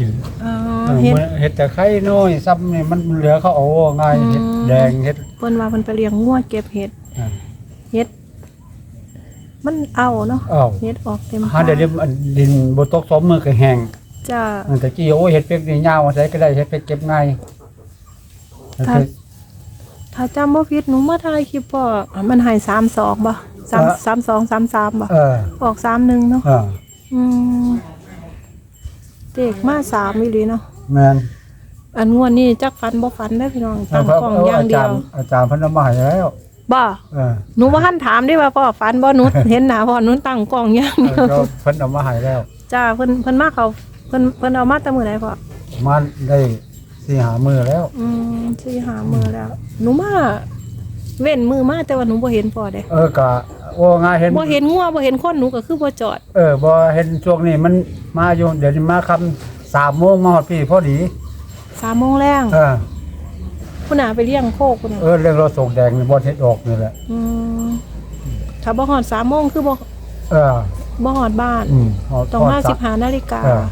กินอ๋อเออเฮ็ดมันเห็ดแต่ไข่น้อยซ้ำนี่มันเหลือเขาเอาง่ายอืมเห็ดแดงเห็ดเพิ่นว่าเพิ่นไปเลี้ยงงัวเก็บเห็ดอ่าเห็ด มันเอาเนาะอ้าวเห็ดออกเต็มหาได้ดินอันดินบ่ตกสมมือก็แห้งจ้ามันแต่กี้โอ้เห็ดเป็กนี่ยาวใช้ก็ได้เห็ดเป็กเก็บง่ายมันครับคือถ้าจำบ่ผิดหนูมาถ่ายคลิปพ่อมันให้32บ่3 32 33บ่เออออก31เนาะเอออืม เด็กมา3อีหลีเนาะแม่นอันงวดนี้จักฟันบ่ฟันได้อพี่น้องเอาตั้งเพราะกล้องอย่างอาเดีจายรวย์อาจารย์เพิ่นเอามาให้แล้วบ่เออหนูบ่ทันถามได้ว่าพ่อฟันบ่หนูเห็นหน้าพ่อหนูตั้งกล้องอย่างเดียวเออเพิ่นเอามาให้แล้ว จ้าเพิ่นเพิ่นมาเขาเพิ่นเพิ่นเอามาแต่มื้อใดพ่อมันได้สี่หามือแล้วอืมสิหามื้อแล้ว หนูมาเว้นมือมาแต่ว่าหนูบ่เห็นพ่อเด้ เออก็ ว่าง่ายเห็นบ่เห็นงัวบ่เห็นคนหนูก็คือบ่จอด เออบ่เห็นช่วงนี้มันมาอยู่เดี๋ยวนี้มาคำสามโมงมาฮอดพี่พอดี3โมงแรงเออพุ่นน่ะไปเลี้ยงโคกพุ่นน่ะเออเรื่องรถส่งแดงนี่บ่เฮ็ดออกนี่แหละอืมถ้าบ่ฮอด3โมงคือบ่เออบ่ฮอดบ้าน อืมฮอดต้องมาฮอด15นาฬิกาเออ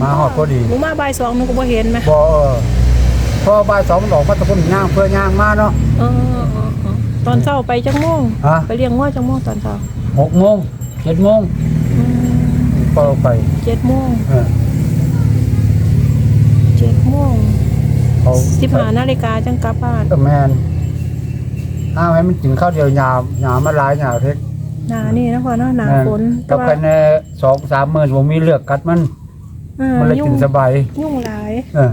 มาฮอดพอดีหนูมาบ่ายสองหนูก็บ่เห็นไหมบ่เออพอบ่ายสองมันออกมาตะพุ่นย่างเพื่อย่างมาเนาะเออเออเออ ตอนเช้าไปจังโมงฮะ ไปเลี้ยงงัวจังโมงตอนเช้าหกโมงเจ็ดโมงอืมก็ไปเจ็ดโมงเออเจ็ดโมงเขาสิบห้านาฬิกาจังกลับบ้านเออแม่นห้ามให้มันกินข้าวเดียวยามยามมาหลายยามเท็กหนานี่นะพ่อเนาะหนาแม่นฝนแต่กับว่าภายในสองสามมื้อบ่มีเลือกกัดมันเออมันเลยยุ่กิงนสบายยุ่งหลาย เออ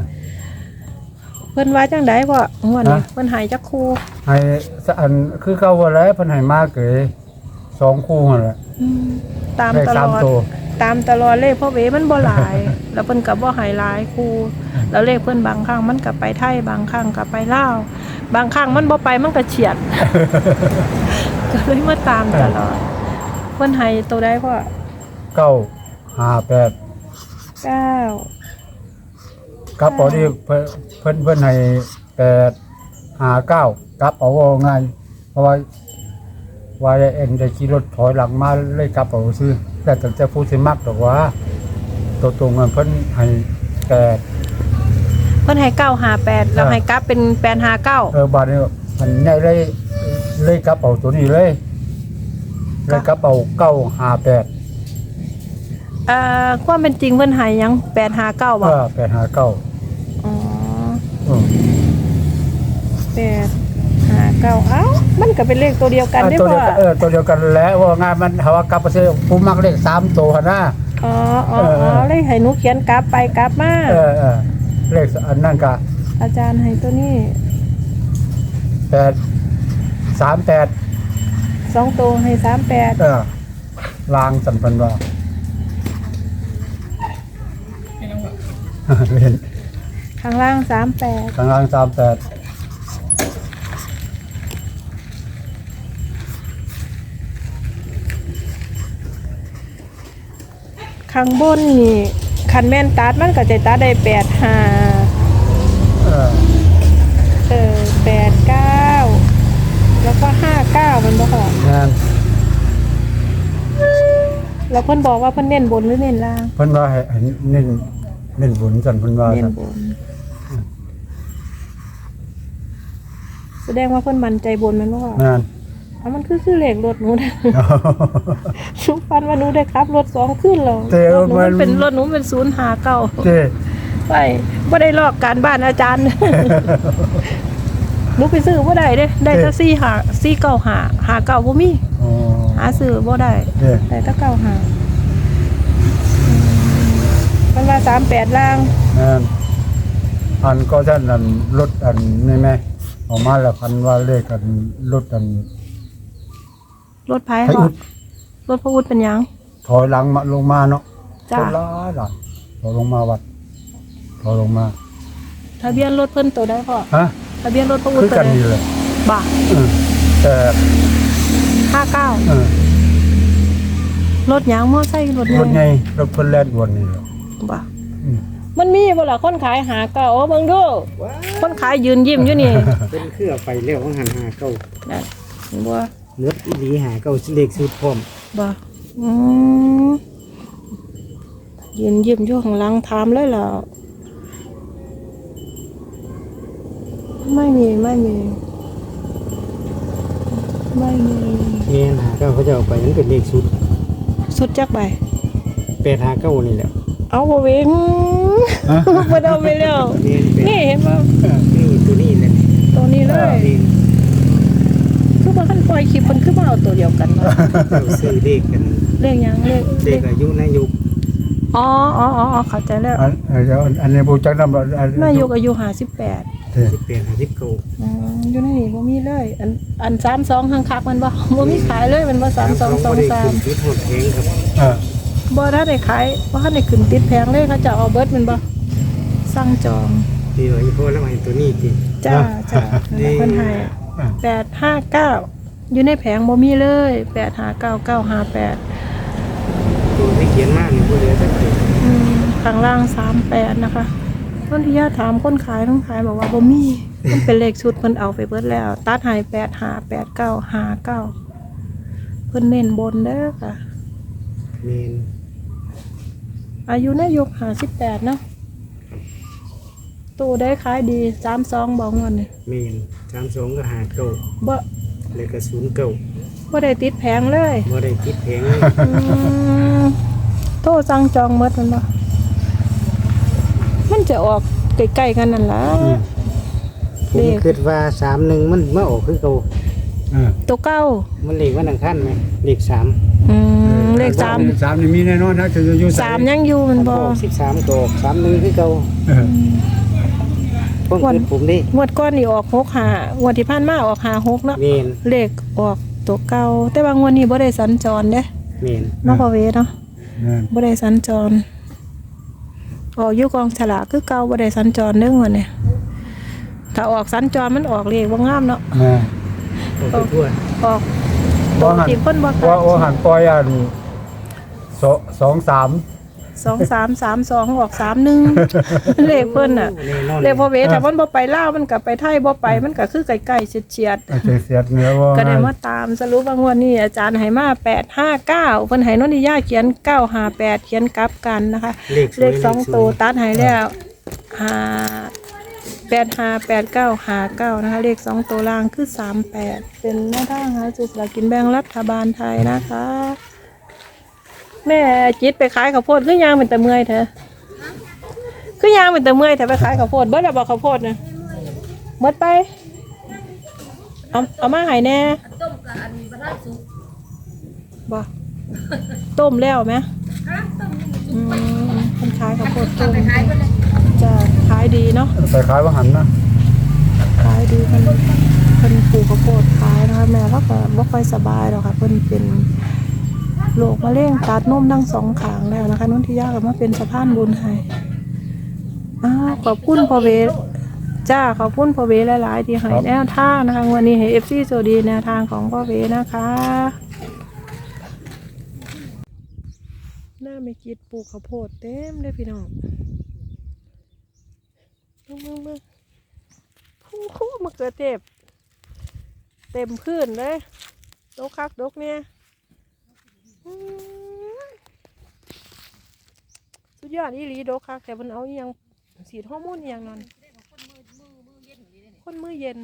เพิ่นว่าจังไดพ่องวดนี้ฮะ เพิ่นใหายจักคู่ให้สะอันคือเก่าว่าแล้วเพิ่นให้มาเกยสองคู่นั่นแหละอืมตามได้ตสามลอด ตัว ตามตลอดเลขพ่อเวมันบ่หลาย แล้วเพิ่นก็บ่ใหายหลายคู่แล้วเลขเพิ่นบางครั้งมันก็ไปไทยบางครั้งก็ไปลาวบางครั้งมันบ่ไปมันก็เฉียด ก็เลยมาตามตลอดเพิ่นให้ตัวใดพ่อเก้าห้าแปดเก้า กับพอดีเพิ่นเพิ่นเพิ่นให้แปดห้าเก้ากับเอาว่าง่ายเพราะว่าว่าเอ็นจะขี่รถถอยหลังมาเลยกลับเอาซื้อแต่ตั้งแต่ผู้สิมักดอกว่า ตัวตรงกันเพิ่นให้แปดเพิ่นให้เก้าหาแปดแล้วอ่าให้กราฟเป็นแปดหาเก้าเออบาดนี้มันใหญ่เลยเลยกลับเอาตัวนี้เลยเลยกลับเอาเก้าห้าแปดเอ่อความเป็นจริงเพิ่นให้หยังแปดหาเก้าบ่เออแปดห้าเก้า แปดหาเก้าเอ้ามันก็เป็นเลขตัวเดียวกันได้ตัวป่เดียวกันเออตัวเดียวกันแหล้วว่างานมันหาว่ากลับไปซื้อผู้มักเลขสามตัวหั่นนะอ๋ออ๋อเออเออ๋ออเลยให้หนูเขียนกราฟไปกราฟมาเออเออเลขอันนั้นก็อาจารย์ให้ตัวนี้แปดสามแปดสองตัวให้สามแปดเออลางสันพันว่าเห็นข้างล่างสามแปด ข้างล่างสามแปด ข้างบนนี่คันแม่นตัดมันก็จะตัดได้แปดห้าเออเออแปดเก้าแล้วก็ห้าเก้ามันบ่ค่ะงานแล้วเพิ่นบอกว่าเพิ่นเน้นบนหรือเน้นล่างเพิ่นว่าให้ให้เน้นเน้นบุญสันเพิ่นว่าเน้นซั่นบน แสดงว่าเพิ่นมั่นใจบนแมันบ่ค่ะ งาน เอามันคือคือเลขรถหนูนะชุกฟันว่าหนูได้ขับรถสองขึ้นแล้วแต่รถหนูมัมันนเป็นรถหนูเป็นศูนย์หาเก้าเจ้ไปบ่ได้ลอกการบ้านอาจารย์หนูไปซื้อบ่ได้เด้ได้แต่สี่หาสี่เก้าหาหาเก้าบ่มีอ๋อหาซื้อบ่ได้เจ้แต่ถ้าเก้าหามันว่าสามแปดล่างงานอันก็ท่านอันรถอันนี่แม่ออกมาแล้วพันว่าเลขอันรถอัน รถไผ่ให้เหรอุอดรถพระอุดเป็นหยัง ถอยหลังมาลงมาเนาะจ้าถอยหลายหลายถอยลงมาวัดถอยลงมาทะเบียนรถเพิ่นตัวได้พ่อฮะทะเบียนรถพระอุดคือตัวกันใดนี่เลยบ่าเออแต่ห้าเก้าเออรถหยังมอไซค์รถรถไงไงรถเพิ่นแล่นวนนี่แหละบ่าอืมมันมีบ่ล่ะคนขายหาเก้าโอ้เบิ่งดูคนขายยืนยิ้มอยู่นี่ เป็นเครือไปเร็วของหันหาเก้านั่นเห็นบ่ เนื้ออีหลีหาเก้าเลขสุดพร้อมบ่อืมยืนยิ้มอยู่ข้างหลังถามเลยล่ะไม่มีไม่มี ไม่มีแม่นหาเก้าเขาจะเอาไปมันเป็นเลขสุดสุดจักใบแปดหาเก้านี่แหละเอาบ่เวงบ่ได้เอาไปแล้วแม่นแปดนี่เห็นบ่นี่ตัวนี้แหละตัวนี้เลย นี่คือ บ่ทันปล่อยคลิปเพิ่นคือบ่เอาตัวเดียวกันเนาะเจ้าซื้อเลขกันเลขหยังเลขเลขอายุนายกอ๋ออ๋ออ๋ออ๋อเข้าใจแล้วอันอันเดี๋ยวอันนี้บูจักนำอันนายกอายุ58สิบแปดหาสิบเก้าอืมอยู่ในนี่บ่มีเลย อันอัน32ข้างคักมันบ่บ่มีขายเลยมันบ่บ่ได้ขึ้น3223ที่หดแพงครับเออบ่ถ้าได้ขายบ่ทันได้ขึ้นติดแพงเลยเขาจะเอาเบิดแมันบ่สั่งจองดีเลยเพราะแล้วมาเห็นตัวนี้จริง จ้าจ้าเพิ่นให้ 859อยู่ในแผงบ่มีเลย859958ตัวที่เขียนมากนี่บ่เหลือสักตัวอืมข้างล่าง38นะคะต้นที่ญาติถามคนขายต้องขายบอกว่าบ่มีมันเป็นเลขชุดเพิ่นเอาไปเบิดแล้ว ตัดให้858959เพิ่นเน้นบนเด้อค่ะแม่นอายุนายก58เนาะตู้ได้ขายดี32บ่งวดนี่แม่น สามสองก็หาเก้าบ่แล้วก็ศูนย์เก้าบ่ได้ติดแผงเลยบ่ได้คิดแพงเลยอืมโทรสั่งจองหมดมันบ่มันจะออกใกล้ๆกันนั่นล่ะผมคิดว่าสามหนึ่งมันมาออกคือเก่าเออตัวเก้ามันเลขวันอังคารไหมเลขสามอืมเลขสามสามนี่มีแน่นอนนะคืออยู่สามยังอยู่มันบ่ออกสิบสามก็ออกสามหนึ่งคือเก่าเออ พวกคิดผมได้งวดก้อนนี่ออกหกหางวดที่ผ่านมาออกหาหกเนาะเมนเลขออกตัวเก่าแต่ว่างวดนี้บ่ได้สัญจรเด้เมนเนาะพ่อเวเนาะนั่นบ่ได้สัญจรออกอยู่กองฉลากคือเก่าบ่ได้สัญจรเด้องวดนี้ถ้าออกสัญจรมันออกเลขบ่งามเนาะแม่ออกไปทั่วออกบ่หันที่เพิ่นบ่ว่าว่าหันปล่อยอันสองสองสาม สองสามสามสองออกสามหนึ่งเลขเพิ่นน่ะแน่นอนเลขพ่อเวถ้ามันบ่ไปลาวมันก็ไปไทยบ่ไปมันก็คือใกล้ๆเฉียดไอ้เสียเสียดเนื้อว่าๆก็ได้มาตามสรุปว่างวดนี้อาจารย์ให้มา859เพิ่นให้นนทิยาเขียน958เขียนกลับกันนะคะเลขสวยเลขสองสตัววย ตัดให้แล้วห้าแปดห้าแปดเก้าห้าเก้านะคะ เลขสองตัวล่างคือสามแปดเป็นหน้าทางหาจุดสลากกินแบ่งรัฐบาลไทยนะคะ แม่จิตไปขายข้าวโพดคือยางเป็นแต่เมื่อยเถอะคือยางเป็นแต่เมื่อยแต่ไปขายข้าวโพดเบิดแล้วบอกข้าวโพดนะเบิดไปเอาเอามาใหายแน่บ่ต้มแล้วไหมอืมคนขายข้าวโพดต้มจะขายดีเนาะไปขายว่าหันนะขายดีเพิ่นเพิ่นปลูกข้าวโพดขายนะคะแม่เขาก็บ่ค่อยสบายหรอกค่ะเพิ่นเป็น โรคมะเร็งตัดนมทั้งสองขางแล้วนะคะนุ่นที่ยากก็มาเป็นสะพานบุญให้อ้าวขอบคุณพ่อเวจ้าขอบคุณพ่อเวหลาย ๆ ที่ให้แนวทางนะคะวันนี้ให้ FC โซดีแนวทางของพ่อเวนะคะ หน้าไม่กิดปลูกข้าวโพดเต็มเลยพี่น้องมึงมึงมึงคู่คู่มะเขือเทศเต็มพื้นเลยดกคักดกเนี่ย สุดยอดอีหลีดกคักแต่มันเอาอหยังสีดฮอร์โมนอหยังนั่นคนมือเย็น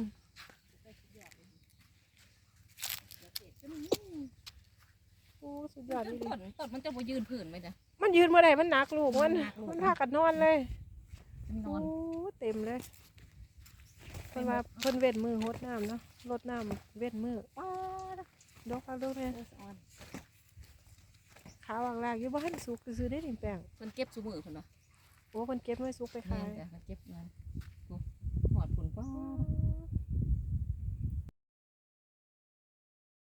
โอ้สุดยอดอีหลีต้นต้นมันจะมายืนผื่นไหมเนี่ยมันยืนเมื่อไรมันหนักลูกมันหนักลูกมันพากันนอนเลยมันนโอ้อนเต็มเลยเพิ่นว่าเพิ่นเว้นมือหดน้ำเนาะลดน้ำเว้นมือป้าดดอกเอาดอกเนี่ยอ่อน ขาวางลากอยู่บ้านสุกซื้อได้ถิ่นแป้งมันเก็บสูมือคนเนาะโอ้คนเก็บไม่สุกไปขายมันเก็บมันหอดผุนป้า